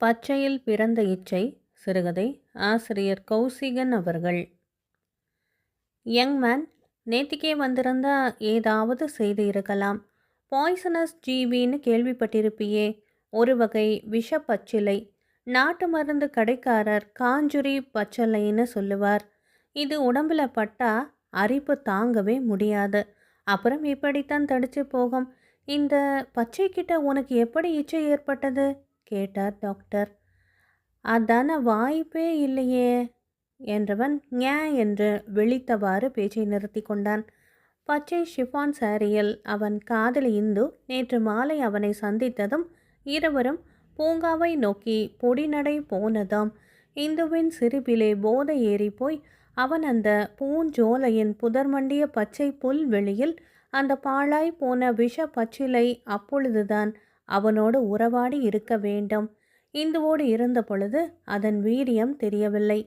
பச்சையில் பிறந்த இச்சை சிறுகதை ஆசிரியர் கௌசிகன் அவர்கள். யங்மேன் நேத்திக்கே வந்திருந்தா ஏதாவது செய்து இருக்கலாம். பாய்சனஸ் ஜீவின்னு கேள்விப்பட்டிருப்பியே. ஒரு வகை விஷப்பச்சிலை. நாட்டு மருந்து கடைக்காரர் காஞ்சுரி பச்சலைன்னு சொல்லுவார். இது உடம்புல பட்டா அரிப்பு தாங்கவே முடியாது. அப்புறம் இப்படித்தான் தடிச்சு போகும். இந்த பச்சை கிட்ட உனக்கு எப்படி இச்சை ஏற்பட்டது? கேட்டார் டாக்டர். அதான வாய்ப்பே இல்லையே என்றவன் ஞே என்று விழித்தவாறு பேச்சை நிறுத்தி கொண்டான். பச்சை ஷிஃபான் சாரியில் அவன் காதலி இந்து நேற்று மாலை அவனை சந்தித்ததும் இருவரும் பூங்காவை நோக்கி பொடிநடை போனதாம். இந்துவின் சிரிப்பிலே போதை ஏறி போய் அவன் அந்த பூஞ்சோலையின் புதர்மண்டிய பச்சை புல்வெளியில் அந்த பாழாய் போன விஷ பச்சிலை அப்பொழுதுதான் அவனோடு உறவாடி இருக்க வேண்டும். இந்துவோடு இருந்த பொழுது அதன் வீரியம் தெரியவில்லை.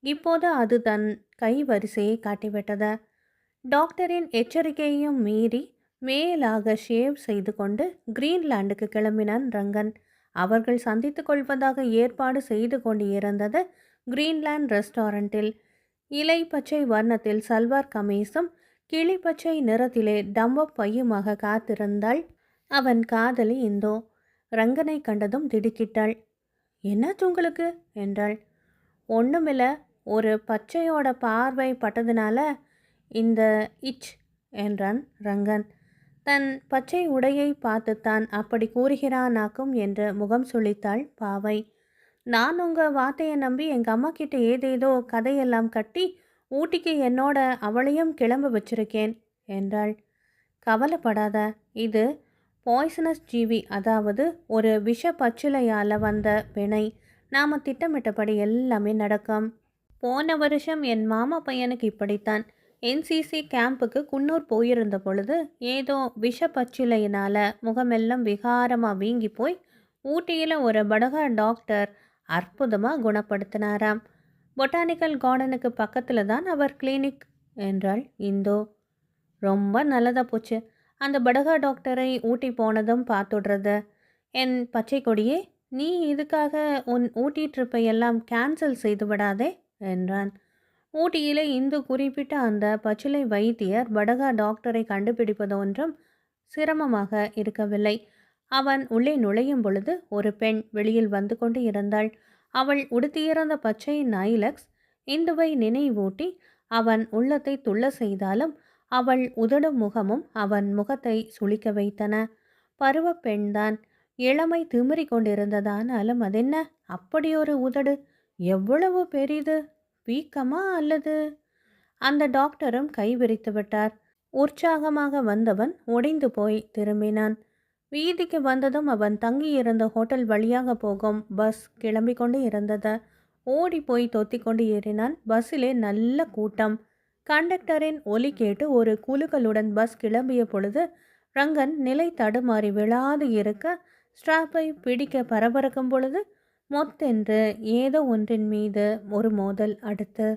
இப்போது அது தன் கை வரிசையை காட்டிவிட்டது. டாக்டரின் எச்சரிக்கையையும் மீறி மேலாக ஷேவ் செய்து கொண்டு கிரீன்லாண்டுக்கு கிளம்பினான் ரங்கன். அவர்கள் சந்தித்து கொள்வதாக ஏற்பாடு செய்து கொண்டு இருந்தது கிரீன்லாண்ட் ரெஸ்டாரண்ட்டில் இலை பச்சை வர்ணத்தில் சல்வார் கமீஸும் கிளிப்பச்சை நிறத்திலே டம்பப் பையுமாக காத்திருந்தாள் அவன் காதலி இந்தோ ரங்கனை கண்டதும் திடுக்கிட்டாள். என்னாச்சு உங்களுக்கு? என்றாள். ஒன்றுமில்ல ஒரு பச்சையோட பார்வை பட்டதுனால இந்த இச் என்றான் ரங்கன். தன் பச்சை உடையை பார்த்துத்தான் அப்படி கூறுகிறானாக்கும் என்று முகம் சுழித்தாள் பாவை. நான் உங்கள் வார்த்தையை நம்பி எங்கள் அம்மா கிட்ட ஏதேதோ கதையெல்லாம் கட்டி ஊட்டிக்கு என்னோட அவளையும் கிளம்ப வச்சிருக்கேன் என்றாள். கவலைப்படாத இது பாய்சனஸ் ஜீவி அதாவது ஒரு விஷ பச்சிலையால் வந்த பிணை நாம் திட்டமிட்டபடி எல்லாமே நடக்கும். போன வருஷம் என் மாமா பையனுக்கு இப்படித்தான். என்சிசி கேம்புக்கு குன்னூர் போயிருந்த பொழுது ஏதோ விஷ பச்சிலையினால் முகமெல்லாம் விகாரமாக வீங்கி போய் ஊட்டியில் ஒரு படகா டாக்டர் அற்புதமாக குணப்படுத்தினாராம். பொட்டானிக்கல் கார்டனுக்கு பக்கத்தில் தான் அவர் கிளினிக் என்றாள் இந்தோ. ரொம்ப நல்லதாக போச்சு. அந்த படகா டாக்டரை ஊட்டி போனதும் பார்த்துடுறது. என் பச்சை கொடியே நீ இதுக்காக உன் ஊட்டி ட்ரிப்பை எல்லாம் கேன்சல் செய்து விடாதே என்றான். ஊட்டியில் இந்து குறிப்பிட்ட அந்த பச்சிலை வைத்தியர் படகா டாக்டரை கண்டுபிடிப்பது ஒன்றும் சிரமமாக இருக்கவில்லை. அவன் உள்ளே நுழையும் பொழுது ஒரு பெண் வெளியில் வந்து கொண்டு இருந்தாள். அவள் உடுத்தியிருந்த பச்சை நைலக்ஸ் இந்துவை நினைவூட்டி அவன் உள்ளத்தை துள்ள செய்தாலும் அவள் உதடும் முகமும் அவன் முகத்தை சுளிக்க வைத்தன. பருவ பெண்தான். இளமை திமிரி கொண்டிருந்ததானாலும் அதென்ன? அப்படியொரு உதடு? எவ்வளவு பெரிது? வீக்கமா அல்லது? அந்த டாக்டரும் கை விரித்து விட்டார். உற்சாகமாக வந்தவன் ஒடிந்து போய் திரும்பினான். வீதிக்கு வந்ததும் அவன் தங்கியிருந்த ஹோட்டல் வழியாக போகும் பஸ் கிளம்பி கொண்டு இருந்தது. ஓடி போய் தொத்தி கொண்டு ஏறினான். பஸ்ஸிலே நல்ல கூட்டம். கண்டக்டரின் ஒலி கேட்டு ஒரு குழுக்களுடன் பஸ் கிளம்பிய பொழுது ரங்கன் நிலை தடுமாறி விழாது இருக்க ஸ்ட்ராப்பை பிடிக்க பரபரக்கும் பொழுது மொத்தென்று ஏதோ ஒன்றின் மீது ஒரு மோதல் அடுத்து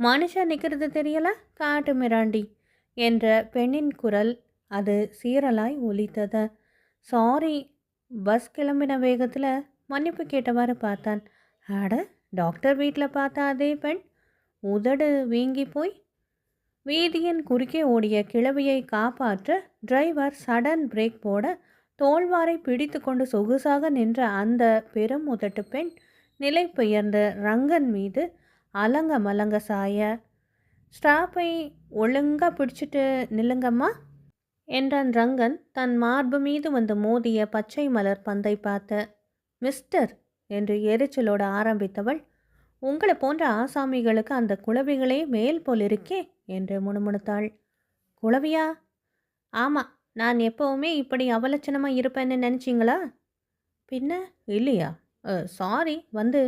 மனுஷன் நிற்கிறது தெரியல? காட்டு மிராண்டி என்ற பெண்ணின் குரல் அது சீரலாய் ஒலித்தது. சாரி பஸ் கிளம்பின வேகத்தில் மன்னிப்பு கேட்டவாறு பார்த்தான். அட டாக்டர் வீட்டில் பார்த்தா அதே பெண். உதடு வீங்கி போய் வீதியின் குறுக்கே ஓடிய கிழவியை காப்பாற்ற டிரைவர் சடன் பிரேக் போட தோல்வாரை பிடித்து கொண்டு சொகுசாக நின்ற அந்த பெரும் உதட்டு பெண் நிலை பெயர்ந்த ரங்கன் மீது அலங்க மலங்க சாய ஸ்டாப்பை ஒழுங்கா பிடிச்சிட்டு நில்லுங்கம்மா என்றான் ரங்கன். தன் மார்பு மீது வந்து மோதிய பச்சை மலர் பந்தை பார்த்த மிஸ்டர் என்று எரிச்சலோட ஆரம்பித்தவள் உங்களை போன்ற ஆசாமிகளுக்கு அந்த குளவிகளே மேல் போல் இருக்கே என்று முணுமுணுத்தாள். குளவியா ஆமாம் நான் எப்போவுமே இப்படி அவலட்சணமாக இருப்பேன்னு நினச்சிங்களா? பின்ன இல்லையா? சாரி வந்து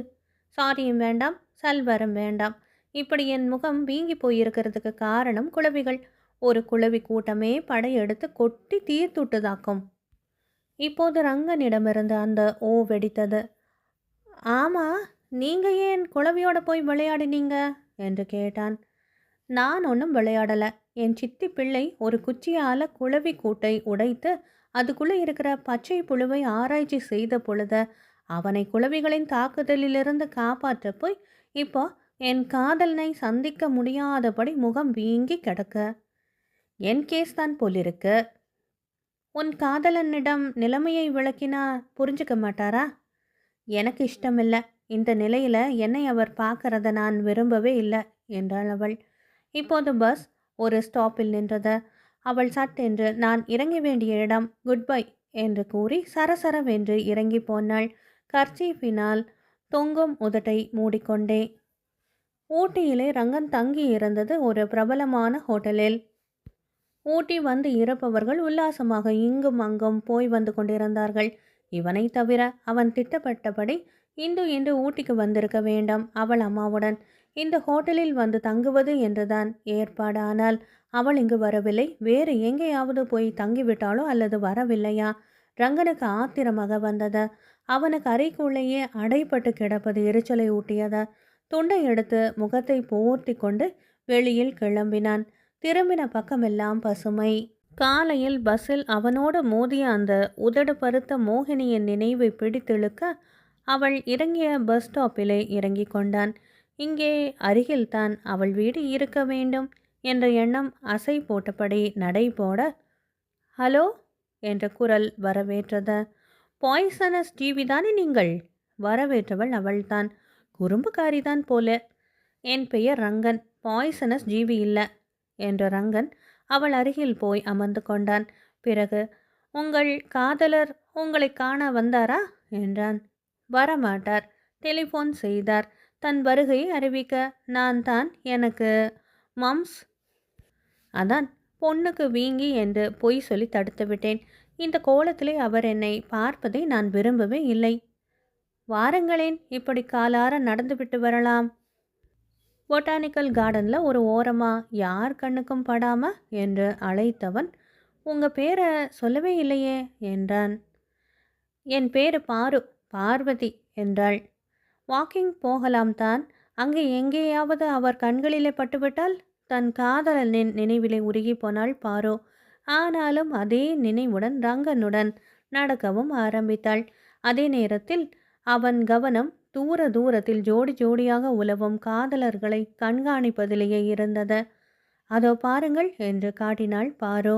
சாரியும் வேண்டாம் சல்வரம் வேண்டாம். இப்படி என் முகம் வீங்கி போயிருக்கிறதுக்கு காரணம் குளவிகள் ஒரு குளவி கூட்டமே படையெடுத்து கொட்டி தீர்த்துட்டதாக்கும் இப்போது ரங்கனிடமிருந்து அந்த ஓ வெடித்தது. ஆமாம் நீங்கள் ஏன் குழவியோட போய் விளையாடினீங்க? என்று கேட்டான். நான் ஒன்றும் விளையாடலை. என் சித்தி பிள்ளை ஒரு குச்சியால் குழவி கூட்டை உடைத்து அதுக்குள்ளே இருக்கிற பச்சை புழுவை ஆராய்ச்சி செய்த பொழுது அவனை குழவிகளின் தாக்குதலிலிருந்து காப்பாற்ற போய் இப்போ என் காதலனை சந்திக்க முடியாதபடி முகம் வீங்கி கிடக்க. என் கேஸ் தான் போலிருக்கு. உன் காதலனிடம் நிலைமையை விளக்கினா புரிஞ்சுக்க மாட்டாரா? எனக்கு இஷ்டமில்லை. இந்த நிலையில் என்னை அவர் பார்க்கறத நான் விரும்பவே இல்லை என்றாள் அவள். இப்போது பஸ் ஒரு ஸ்டாப்பில் நின்றது. அவள் சட்டென்று நான் இறங்க வேண்டிய இடம் குட் பை என்று கூறி சரசரவென்று இறங்கி போனாள். கர்ச்சீஃபினால் தொங்கும் உதட்டை மூடிக்கொண்டே. ஊட்டியிலே ரங்கன் தங்கி இருந்தது ஒரு பிரபலமான ஹோட்டலில். ஊட்டி வந்து இறப்பவர்கள் உல்லாசமாக இங்கும் அங்கும் போய் வந்து கொண்டிருந்தார்கள். இவனை தவிர அவன் திட்டப்பட்டபடி இந்து இன்று ஊட்டிக்கு வந்திருக்க வேண்டாம் அவள் அம்மாவுடன். இந்த ஹோட்டலில் வந்து தங்குவது என்றுதான் ஏற்பாடு ஆனால் அவள் இங்கு வரவில்லை. வேறு எங்கேயாவது போய் தங்கிவிட்டாளோ அல்லது வரவில்லையா? ரங்கனுக்கு ஆத்திரமாக வந்தது. அவனுக்கு அறைக்குள்ளேயே அடைப்பட்டு கிடப்பது எரிச்சலை ஊட்டியது. துண்டை எடுத்து முகத்தை போர்த்தி கொண்டு வெளியில் கிளம்பினான். திரும்பின பக்கமெல்லாம் பசுமை. காலையில் பஸ்ஸில் அவனோடு மோதிய அந்த உதடு பருத்த மோகினியின் நினைவை பிடித்திழுக்க அவள் இறங்கிய பஸ் ஸ்டாப்பிலே இறங்கி கொண்டான். இங்கே அருகில்தான் அவள் வீடு இருக்க வேண்டும் என்ற எண்ணம் அசை போட்டபடி நடை போட ஹலோ என்ற குரல் வரவேற்றது. பாய்சனஸ் ஜீவிதானே நீங்கள்? வரவேற்றவள் அவள்தான். குறும்புக்காரிதான் போல. என் பெயர் ரங்கன். பாய்சனஸ் ஜீவி இல்லை என்ற ரங்கன் அவள் அருகில் போய் அமர்ந்து கொண்டான். பிறகு உங்கள் காதலர் உங்களை காண வந்தாரா? என்றான். வரமாட்டார். டெலிஃபோன் செய்தார். தன் வருகையை அறிவிக்க நான் தான் எனக்கு மம்ஸ் அதான் பொண்ணுக்கு வீங்கி என்று பொய் சொல்லி தடுத்து விட்டேன். இந்த கோலத்திலே அவர் என்னை பார்ப்பதை நான் விரும்பவே இல்லை. வாரங்களேன் இப்படி காலார நடந்துவிட்டு வரலாம். பொட்டானிக்கல் கார்டனில் ஒரு ஓரமா யார் கண்ணுக்கும் படாம? என்று அழைத்தவன் உங்கள் பேரை சொல்லவே இல்லையே என்றான். என் பேர் பாரு பார்வதி என்றாள். வாக்கிங் போகலாம் தான். அங்கே எங்கேயாவது அவர் கண்களிலே பட்டுவிட்டால் தன் காதலனின் நினைவிலே உருகி போனாள் பாரோ. ஆனாலும் அதே நினைவுடன் ரங்கனுடன் நடக்கவும் ஆரம்பித்தாள். அதே நேரத்தில் அவன் கவனம் தூர தூரத்தில் ஜோடி ஜோடியாக உலவும் காதலர்களை கண்காணிப்பதிலேயே இருந்தது. அதோ பாருங்கள் என்று காட்டினாள் பாரோ.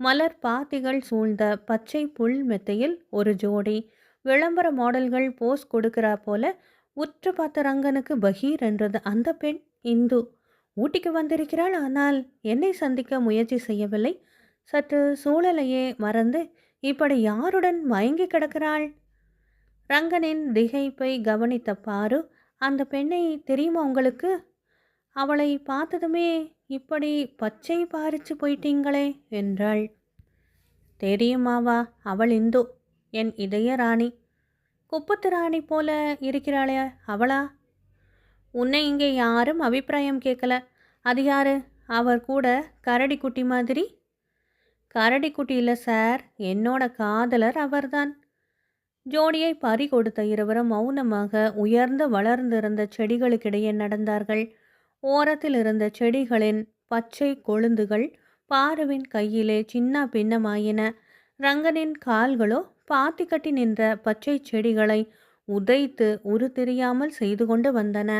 மலர் பாத்திகள் சூழ்ந்த பச்சை புல் மெத்தையில் ஒரு ஜோடி. விளம்பர மாடல்கள் போஸ் கொடுக்கிறா போல உற்று பார்த்த ரங்கனுக்கு பகீர் என்றது அந்த பெண் இந்து. ஊட்டிக்கு வந்திருக்கிறாள் ஆனால் என்னை சந்திக்க முயற்சி செய்யவில்லை. சற்று சூழலையே மறந்து இப்படி யாருடன் மயங்கி கிடக்கிறாள்? ரங்கனின் திகைப்பை கவனித்த பாரு அந்த பெண்ணை தெரியுமா உங்களுக்கு? அவளை பார்த்ததுமே இப்படி பச்சை பாரிச்சு போயிட்டீங்களே என்றாள். தெரியுமாவா அவள் இந்து? என் இதய ராணி. குப்பத்து ராணி போல இருக்கிறாளே அவளா? உன்னை இங்கே யாரும் அபிப்பிராயம் கேட்கல. அது யாரு? அவர் கூட கரடி குட்டி மாதிரி? கரடி குட்டி இல்லை சார் என்னோட காதலர் அவர்தான். ஜோடியை பறி கொடுத்த இருவரும் மௌனமாக உயர்ந்து வளர்ந்திருந்த செடிகளுக்கிடையே நடந்தார்கள். ஓரத்தில் இருந்த செடிகளின் பச்சை கொழுந்துகள் பாருவின் கையிலே சின்ன பின்னமாயின. ரங்கனின் கால்களோ பாத்தி கட்டி நின்ற பச்சை செடிகளை உதைத்து உரு தெரியாமல் செய்து கொண்டு வந்தன.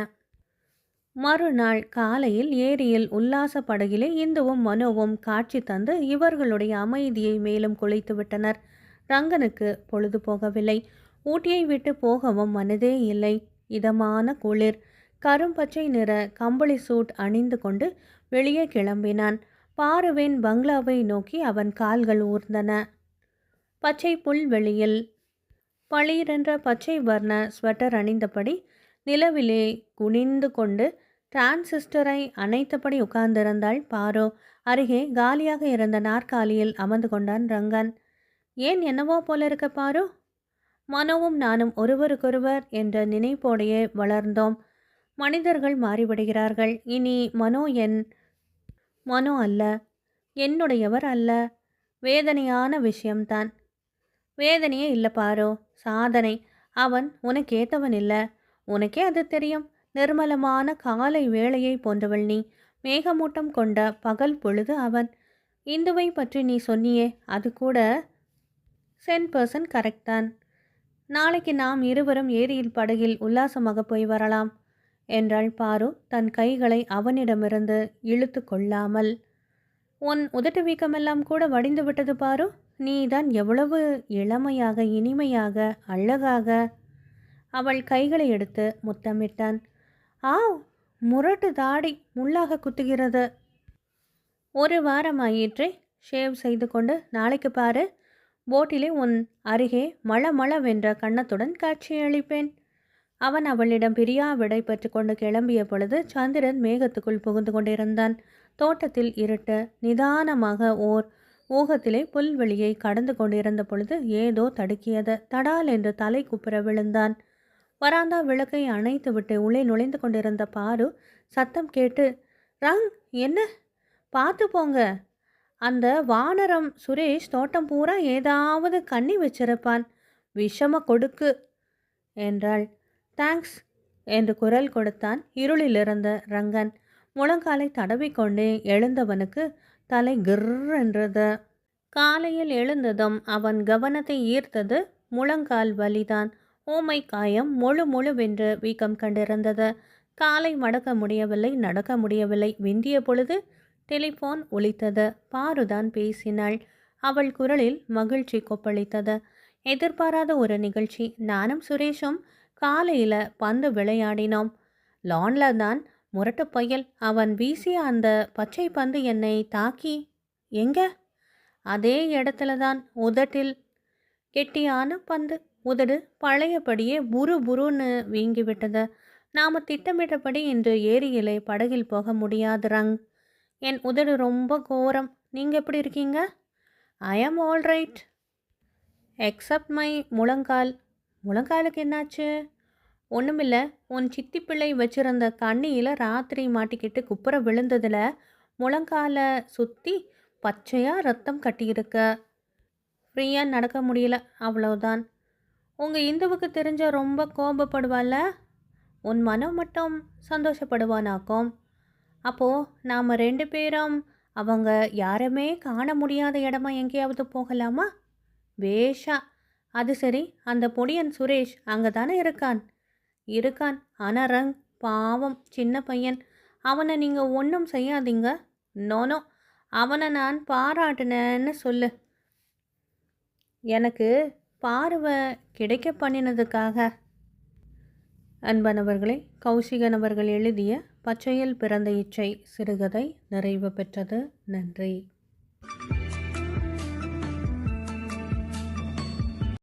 மறுநாள் காலையில் ஏரியில் உல்லாச படகிலே இந்துவும் மனோவும் காட்சி தந்து இவர்களுடைய அமைதியை மேலும் குலைத்து விட்டனர். ரங்கனுக்கு பொழுது போகவில்லை. ஊட்டியை விட்டு போகவும் மனதே இல்லை. இதமான குளிர். கரும்பச்சை நிற கம்பளி சூட் அணிந்து கொண்டு வெளியே கிளம்பினான். பாருவின் பங்களாவை நோக்கி அவன் கால்கள் ஊர்ந்தன. பச்சை புல்வெளியில் பளிரென்ற பச்சை வர்ண ஸ்வெட்டர் அணிந்தபடி நிலவிலே குனிந்து கொண்டு டிரான்சிஸ்டரை அணைத்தபடி உட்கார்ந்திருந்தாள் பாரோ. அருகே காலியாக இருந்த நாற்காலியில் அமர்ந்து கொண்டான் ரங்கன். ஏன் என்னவோ போல இருக்க பாரு? மனோவும் நானும் ஒருவருக்கொருவர் என்ற நினைப்போடையே வளர்ந்தோம். மனிதர்கள் மாறிவிடுகிறார்கள். இனி மனோ என் மனோ அல்ல. என்னுடையவர் அல்ல. வேதனையான விஷயம்தான். வேதனையே இல்லை பாரோ. சாதனை. அவன் உனக்கேத்தவன் இல்லை உனக்கே அது தெரியும். நிர்மலமான காலை வேளையை போன்றவள் நீ. மேகமூட்டம் கொண்ட பகல் பொழுது அவன். இந்துவை பற்றி நீ சொன்னியே அது கூட சென் பர்சன் கரெக்ட் தான். நாளைக்கு நாம் இருவரும் ஏரியில் படகில் உல்லாசமாக போய் வரலாம் என்றாள் பாரு தன் கைகளை அவனிடமிருந்து இழுத்து கொள்ளாமல். உன் உதட்டு வீக்கமெல்லாம் கூட வடிந்து விட்டது பாரு. நீதான் எவ்வளவு இளமையாக இனிமையாக அழகாக? அவள் கைகளை எடுத்து முத்தமிட்டான். ஆ முரட்டு தாடி முள்ளாக குத்துகிறது. ஒரு வாரம் ஆயிற்றே ஷேவ் செய்து கொண்டு நாளைக்கு பாரு. போட்டிலே உன் அருகே மழ மளவென்ற கன்னத்துடன் காட்சியளிப்பேன் அவன் அவளிடம் பிரியா விடை பெற்று கொண்டு கிளம்பிய பொழுது சந்திரன் மேகத்துக்குள் புகுந்து கொண்டிருந்தான். தோட்டத்தில் இருட்டு நிதானமாக ஓர் ஊகத்திலே புல்வெளியை கடந்து கொண்டிருந்த பொழுது ஏதோ தடுக்கியது. தடால் என்று தலை குப்புற விழுந்தான். வராந்தா விளக்கை அணைத்துவிட்டு உள்ளே நுழைந்து கொண்டிருந்த பாரு சத்தம் கேட்டு ரங் என்ன? பார்த்து போங்க. அந்த வானரம் சுரேஷ் தோட்டம் பூரா ஏதாவது கண்ணி வச்சிருப்பான். விஷம கொடுக்கு என்றாள். தேங்க்ஸ் என்று குரல் கொடுத்தான் இருளிலிருந்த ரங்கன். முழங்காலை தடவிக்கொண்டே எழுந்தவனுக்கு தலை கிர்ன்றது காலையில் எழுந்ததும் அவன் கவனத்தை ஈர்த்தது முழங்கால் வலிதான். ஊமை காயம் முழு முழுவென்று வீக்கம் கண்டிருந்தது. காலை மடக்க முடியவில்லை நடக்க முடியவில்லை. விந்திய பொழுது டெலிஃபோன் ஒலித்தது. பாருதான் பேசினாள். அவள் குரலில் மகிழ்ச்சி கொப்பளித்தது. எதிர்பாராத ஒரு நிகழ்ச்சி. நானும் சுரேஷும் காலையில் பந்து விளையாடினோம். லான்ல தான் முரட்டு பயல் அவன் வீசிய அந்த பச்சை பந்து என்னை தாக்கி எங்க? அதே இடத்துல தான் உதட்டில். கெட்டியான பந்து. உதடு பழையபடியே புரு புருன்னு வீங்கிவிட்டது. நாம் திட்டமிட்டபடி இன்று ஏரியிலே படகில் போக முடியாது ரங். என் உதடு ரொம்ப கோரம். நீங்கள் எப்படி இருக்கீங்க? ஐ ஆம் ஆல் ரைட் எக்ஸப்ட் மை முழங்கால். முழங்காலுக்கு என்னாச்சு? ஒன்றுமில்ல உன் சித்தி பிள்ளை வச்சிருந்த கண்ணியில் ராத்திரி மாட்டிக்கிட்டு குப்புற விழுந்ததில் முழங்காலை சுற்றி பச்சையாக ரத்தம் கட்டியிருக்க. ஃப்ரீயாக நடக்க முடியல. அவ்வளோதான் உங்கள் இந்துவுக்கு தெரிஞ்ச ரொம்ப கோபப்படுவால உன் மனம் மட்டும் சந்தோஷப்படுவானாக்கும். அப்போது நாம் ரெண்டு பேரும் அவங்க யாருமே காண முடியாத இடமா எங்கேயாவது போகலாமா? வேஷா. அது சரி. அந்த பொடியன் சுரேஷ் அங்கே தானே இருக்கான். இருக்கான். ஆனால் ரங் பாவம் சின்ன பையன். அவனை நீங்கள் ஒன்றும் செய்யாதீங்க. நோனோ அவனை நான் பாராட்டினேன்னு சொல்லு. எனக்கு பார்வை கிடைக்க பண்ணினதுக்காக. அன்பனவர்களே கௌசிகன் அவர்கள் எழுதிய பச்சையில் பிறந்த இச்சை சிறுகதை நிறைவு பெற்றது. நன்றி.